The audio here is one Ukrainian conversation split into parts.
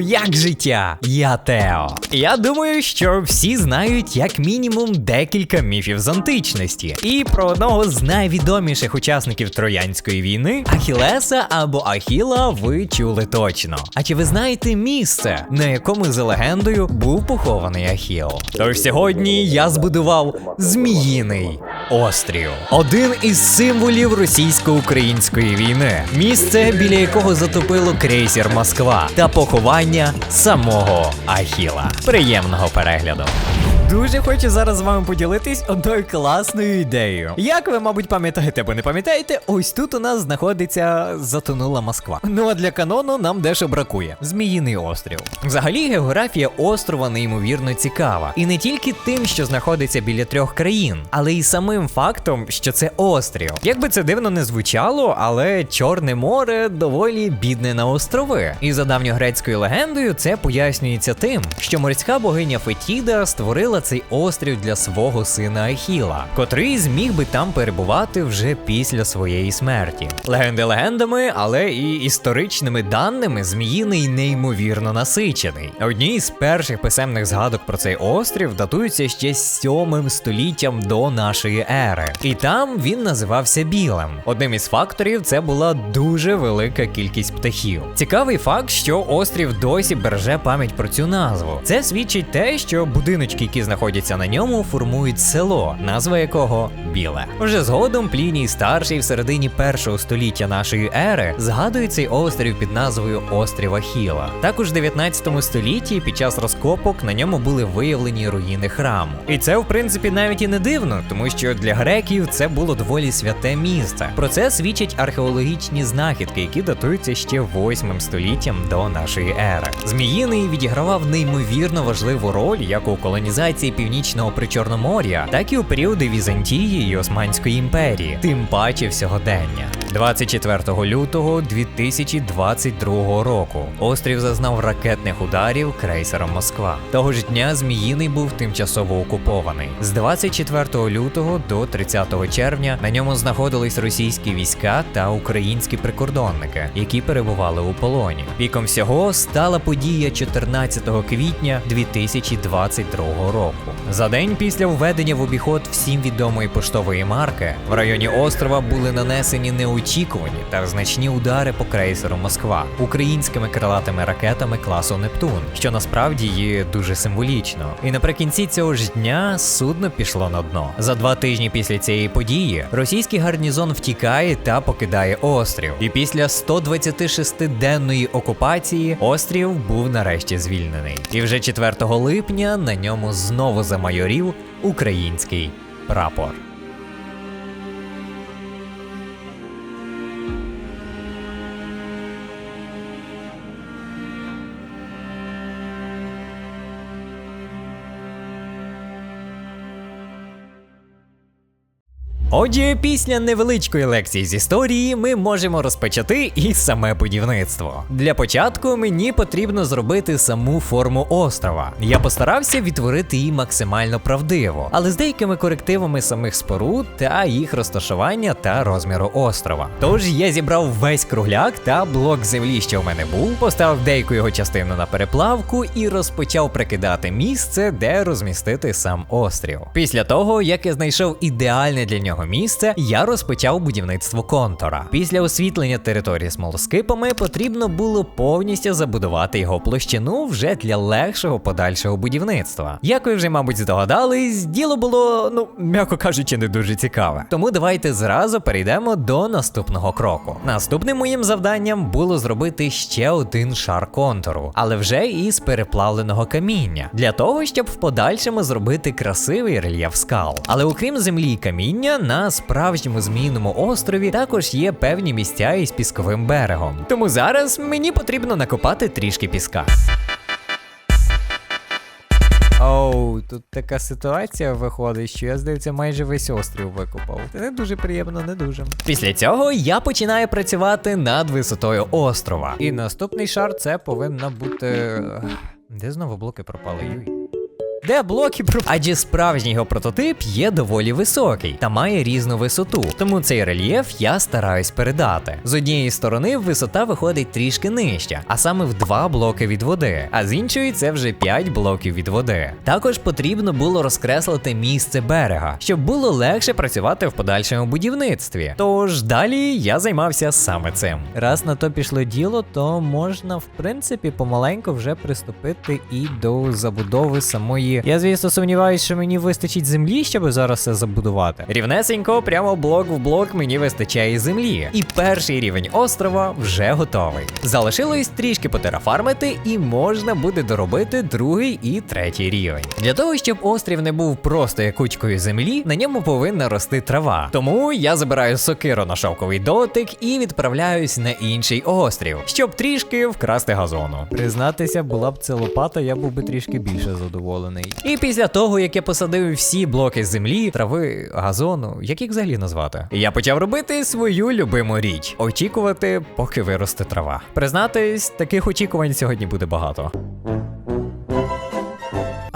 Як життя? Я Тео. Я думаю, що всі знають як мінімум декілька міфів з античності. І про одного з найвідоміших учасників Троянської війни Ахілеса або Ахіла ви чули точно. А чи ви знаєте місце, на якому за легендою був похований Ахіл? Тож сьогодні я збудував Зміїний острів, один із символів російсько-української війни, місце, біля якого затопило крейсер Москва та поховання самого Ахіла. Приємного перегляду. Дуже хочу зараз з вами поділитись одною класною ідеєю. Як ви, мабуть, пам'ятаєте або не пам'ятаєте, ось тут у нас знаходиться затонула Москва. Ну а для канону нам дещо бракує. Зміїний острів. Взагалі, географія острова неймовірно цікава. І не тільки тим, що знаходиться біля трьох країн, але й самим фактом, що це острів. Як би це дивно не звучало, але Чорне море доволі бідне на острови. І за давньогрецькою легендою це пояснюється тим, що морська богиня Фетіда створила цей острів для свого сина Ахіла, котрий зміг би там перебувати вже після своєї смерті. Легенди легендами, але і історичними даними Зміїний неймовірно насичений. Одні з перших писемних згадок про цей острів датуються ще 7 століттям до нашої ери. І там він називався Білим. Одним із факторів це була дуже велика кількість птахів. Цікавий факт, що острів досі береже пам'ять про цю назву. Це свідчить те, що будиночки, які знаходяться на ньому, формують село, назва якого біле. Вже згодом Пліній старший в середині першого століття нашої ери згадує цей острів під назвою Острів Ахіла. Також в 19 столітті під час розкопок на ньому були виявлені руїни храму. І це, в принципі, навіть і не дивно, тому що для греків це було доволі святе місце. Про це свідчать археологічні знахідки, які датуються ще 8 століттям до нашої ери. Зміїний відігравав неймовірно важливу роль як у колонізації північного причорномор'я, так і у періоди Візантії і Османської імперії, тим паче в сьогодення. 24 лютого 2022 року острів зазнав ракетних ударів крейсером Москва. Того ж дня Зміїний був тимчасово окупований. З 24 лютого до 30 червня на ньому знаходились російські війська та українські прикордонники, які перебували у полоні. Віком всього стала подія 14 квітня 2022 року. За день після введення в обіход всім відомої поштової марки в районі острова були нанесені неочікувані та значні удари по крейсеру Москва українськими крилатими ракетами класу Нептун, що насправді є дуже символічно. І наприкінці цього ж дня судно пішло на дно. За два тижні після цієї події російський гарнізон втікає та покидає острів. І після 126-денної окупації острів був нарешті звільнений. І вже 4 липня на ньому знову замайорів український прапор. Отже, після невеличкої лекції з історії ми можемо розпочати і саме будівництво. Для початку мені потрібно зробити саму форму острова. Я постарався відтворити її максимально правдиво, але з деякими корективами самих споруд та їх розташування та розміру острова. Тож я зібрав весь кругляк та блок землі, що в мене був, поставив деяку його частину на переплавку і розпочав прикидати місце, де розмістити сам острів. Після того, як я знайшов ідеальне для нього місце, я розпочав будівництво контура. Після освітлення території смолоскипами потрібно було повністю забудувати його площину вже для легшого подальшого будівництва. Як ви вже, мабуть, здогадались, діло було, ну м'яко кажучи, не дуже цікаве. Тому давайте зразу перейдемо до наступного кроку. Наступним моїм завданням було зробити ще один шар контуру, але вже із переплавленого каміння, для того, щоб в подальшому зробити красивий рельєф скал. Але окрім землі і каміння, на справжньому змійному острові також є певні місця із пісковим берегом. Тому зараз мені потрібно накопати трішки піска. Оу, тут така ситуація виходить, що я, здається, майже весь острів викопав. Це не дуже приємно, не дуже. Після цього я починаю працювати над висотою острова. І наступний шар це повинна бути. Де знову блоки пропали? Юй. Де блоки про. Адже справжній його прототип є доволі високий та має різну висоту. Тому цей рельєф я стараюсь передати. З однієї сторони висота виходить трішки нижча, а саме в два блоки від води, а з іншої це вже 5 блоків від води. Також потрібно було розкреслити місце берега, щоб було легше працювати в подальшому будівництві. Тож далі я займався саме цим. Раз на то пішло діло, то можна в принципі помаленьку вже приступити і до забудови самої. Я звісно сумніваюся, що мені вистачить землі, щоб зараз це забудувати. Рівнесенько, прямо блок в блок мені вистачає землі. І перший рівень острова вже готовий. Залишилось трішки потерафармити, і можна буде доробити другий і третій рівень. Для того, щоб острів не був просто якучкою землі, на ньому повинна рости трава. Тому я забираю сокиру на шовковий дотик і відправляюсь на інший острів, щоб трішки вкрасти газону. Признатися, була б це лопата, я був би трішки більше задоволений. І після того, як я посадив всі блоки землі, трави, газону, як їх взагалі назвати, я почав робити свою любиму річ очікувати, поки виросте трава. Признатись, таких очікувань сьогодні буде багато.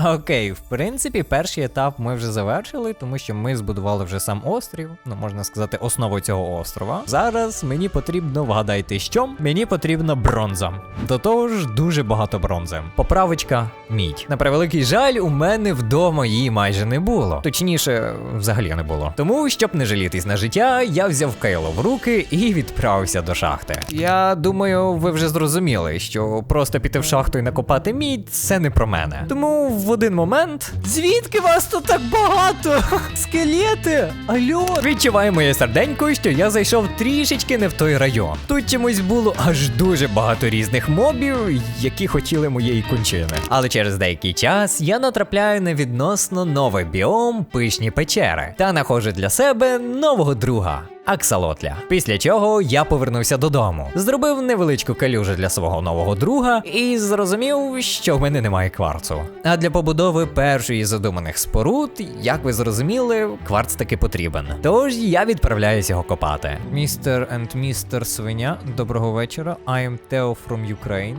Окей, в принципі, перший етап ми вже завершили, тому що ми збудували вже сам острів, ну можна сказати, основу цього острова. Зараз мені потрібно вгадайте, що мені потрібна бронза. До того ж, дуже багато бронзи. Поправочка мідь. На превеликий жаль, у мене вдома її майже не було. Точніше, взагалі не було. Тому, щоб не жалітись на життя, я взяв Кейло в руки і відправився до шахти. Я думаю, ви вже зрозуміли, що просто піти в шахту і накопати мідь це не про мене. Тому в один момент. Звідки вас тут так багато? Скелети! Альо! Відчуваю моє серденько, що я зайшов трішечки не в той район. Тут чомусь було аж дуже багато різних мобів, які хотіли моєї кончини. Але через деякий час я натрапляю на відносно новий біом пишні печери та находжу для себе нового друга. Аксалотля. Після чого я повернувся додому, зробив невеличку калюжу для свого нового друга і зрозумів, що в мене немає кварцу. А для побудови першої задуманих споруд, як ви зрозуміли, кварц таки потрібен. Тож я відправляюсь його копати. Містер енд містер свиня, доброго вечора. I am Theo from Ukraine.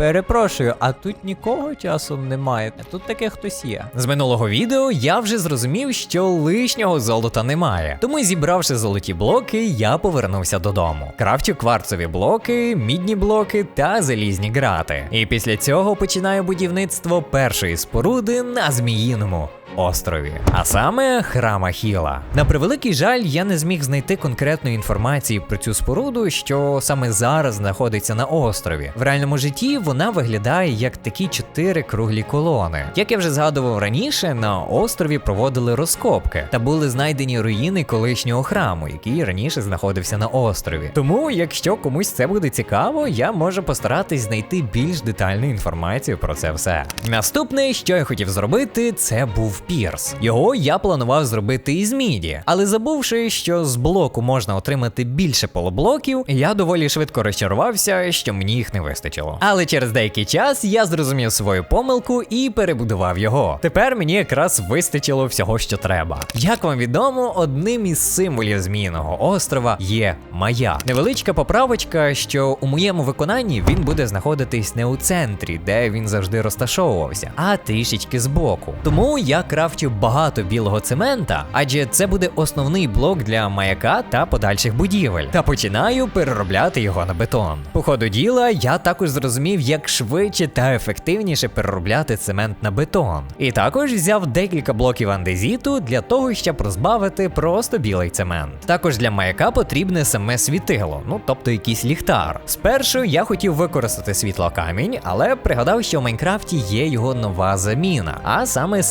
Перепрошую, а тут нікого часом немає. Тут таке хтось є. З минулого відео я вже зрозумів, що лишнього золота немає. Тому, зібравши золоті блоки, я повернувся додому. Крафтю кварцові блоки, мідні блоки та залізні грати. І після цього починаю будівництво першої споруди на зміїному. Острові, а саме храма Хіла. На превеликий жаль, я не зміг знайти конкретної інформації про цю споруду, що саме зараз знаходиться на острові. В реальному житті вона виглядає як такі чотири круглі колони. Як я вже згадував раніше, на острові проводили розкопки та були знайдені руїни колишнього храму, який раніше знаходився на острові. Тому, якщо комусь це буде цікаво, я можу постаратись знайти більш детальну інформацію про це все. Наступне, що я хотів зробити, це був пірс. Його я планував зробити із міді, але забувши, що з блоку можна отримати більше полублоків, я доволі швидко розчарувався, що мені їх не вистачило. Але через деякий час я зрозумів свою помилку і перебудував його. Тепер мені якраз вистачило всього, що треба. Як вам відомо, одним із символів Зміїного острова є маяк. Невеличка поправочка, що у моєму виконанні він буде знаходитись не у центрі, де він завжди розташовувався, а трішечки збоку. Тому я крафтю багато білого цемента, адже це буде основний блок для маяка та подальших будівель. Та починаю переробляти його на бетон. По ходу діла я також зрозумів, як швидше та ефективніше переробляти цемент на бетон. І також взяв декілька блоків андезіту для того, щоб розбавити просто білий цемент. Також для маяка потрібне саме світило, ну тобто якийсь ліхтар. Спершу я хотів використати світлокамінь, але пригадав, що в Майнкрафті є його нова заміна, а саме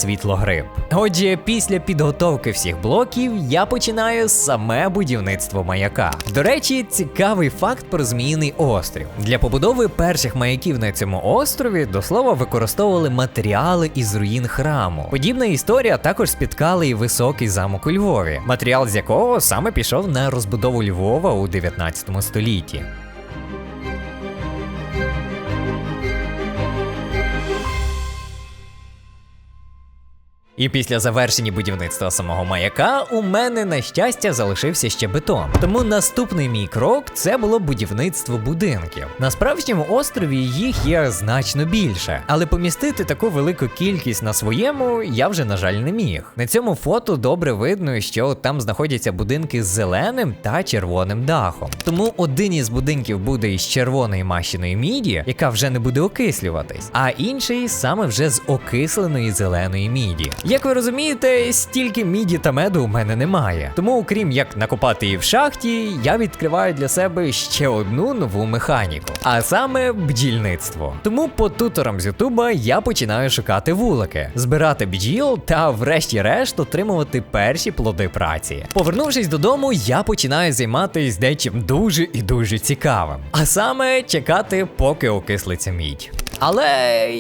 світлогриб. Отже, після підготовки всіх блоків я починаю саме будівництво маяка. До речі, цікавий факт про Зміїний острів. Для побудови перших маяків на цьому острові до слова використовували матеріали із руїн храму. Подібна історія також спіткала і високий замок у Львові, матеріал з якого саме пішов на розбудову Львова у 19 столітті. І після завершення будівництва самого маяка у мене на щастя залишився ще бетон. Тому наступний мій крок це було будівництво будинків. На справжньому острові їх є значно більше, але помістити таку велику кількість на своєму я вже на жаль не міг. На цьому фото добре видно, що там знаходяться будинки з зеленим та червоним дахом. Тому один із будинків буде із червоної мащеної міді, яка вже не буде окислюватись, а інший саме вже з окисленої зеленої міді. Як ви розумієте, стільки міді та меду у мене немає. Тому, окрім як накопати її в шахті, я відкриваю для себе ще одну нову механіку, а саме бджільництво. Тому по туторам з Ютуба я починаю шукати вулики, збирати бджіл та, врешті-решт, отримувати перші плоди праці. Повернувшись додому, я починаю займатися дечим дуже і дуже цікавим, а саме чекати, поки окислиться мідь. Але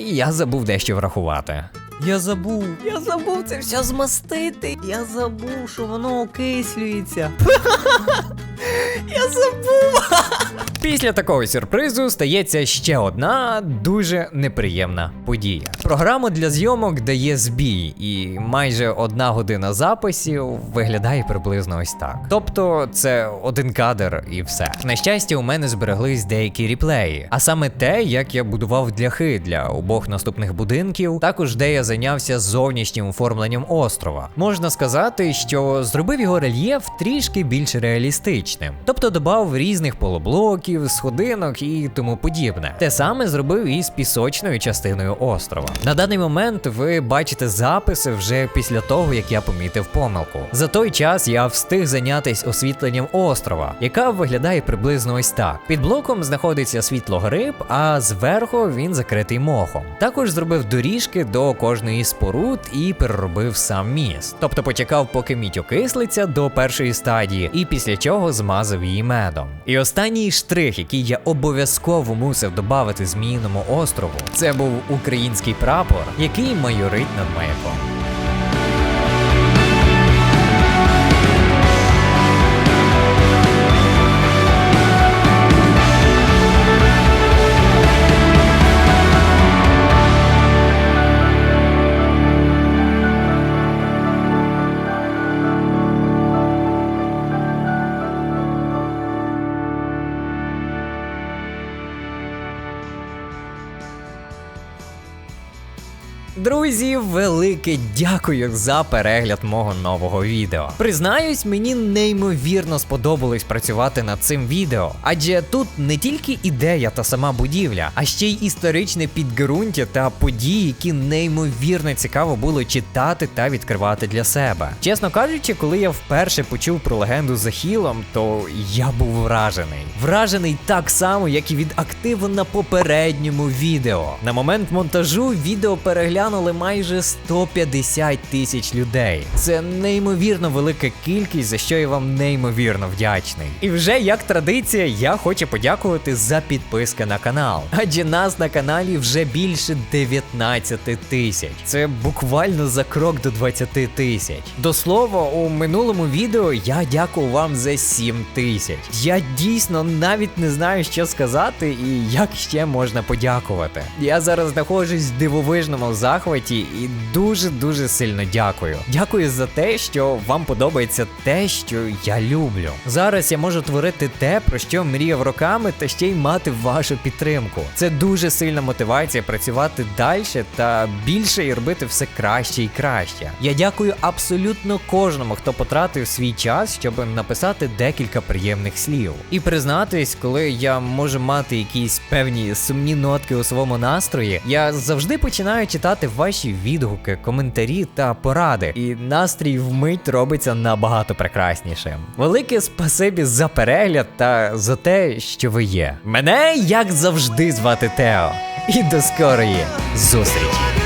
я забув дещо врахувати. Я забув, я забув це все змастити. Я забув, що воно окислюється. я забув. Після такого сюрпризу стається ще одна дуже неприємна подія. Програма для зйомок дає збій, і майже одна година записів виглядає приблизно ось так. Тобто це один кадр і все. На щастя, у мене збереглись деякі ріплеї, а саме те, як я будував дляхи для обох наступних будинків, також де я зайнявся зовнішнім оформленням острова. Можна сказати, що зробив його рельєф трішки більш реалістичним, тобто додав різних полублоків, сходинок і тому подібне. Те саме зробив і з пісочною частиною острова. На даний момент ви бачите записи вже після того, як я помітив помилку. За той час я встиг зайнятися освітленням острова, яка виглядає приблизно ось так. Під блоком знаходиться світло гриб, а зверху він закритий мохом. Також зробив доріжки до кожної споруд і переробив сам міст. Тобто почекав, поки мідь окислиться до першої стадії, і після чого змазав її медом. І останній штрих, який я обов'язково мусив додати Зміїному острову, це був український прапор, який майорить над маяком. Друзі, велике дякую за перегляд мого нового відео. Признаюсь, мені неймовірно сподобалось працювати над цим відео, адже тут не тільки ідея та сама будівля, а ще й історичне підґрунтя та події, які неймовірно цікаво було читати та відкривати для себе. Чесно кажучи, коли я вперше почув про легенду за Хілом, то я був вражений. Вражений так само, як і від активу на попередньому відео. На момент монтажу відео переглянули майже 150 тисяч людей. Це неймовірно велика кількість, за що я вам неймовірно вдячний. І вже як традиція, я хочу подякувати за підписки на канал. Адже нас на каналі вже більше 19 тисяч. Це буквально за крок до 20 тисяч. До слова, у минулому відео я дякую вам за 7 тисяч. Я дійсно навіть не знаю, що сказати і як ще можна подякувати. Я зараз знаходжусь в дивовижному захваті і дуже-дуже сильно дякую. Дякую за те, що вам подобається те, що я люблю. Зараз я можу творити те, про що мріяв роками, та ще й мати вашу підтримку. Це дуже сильна мотивація працювати далі та більше і робити все краще і краще. Я дякую абсолютно кожному, хто потратив свій час, щоб написати декілька приємних слів. І признатись, коли я можу мати якісь певні сумні нотки у своєму настрої, я завжди починаю читати ваші відгуки, коментарі та поради. І настрій вмить робиться набагато прекраснішим. Велике спасибі за перегляд та за те, що ви є. Мене як завжди звати Тео. І до скорої зустрічі!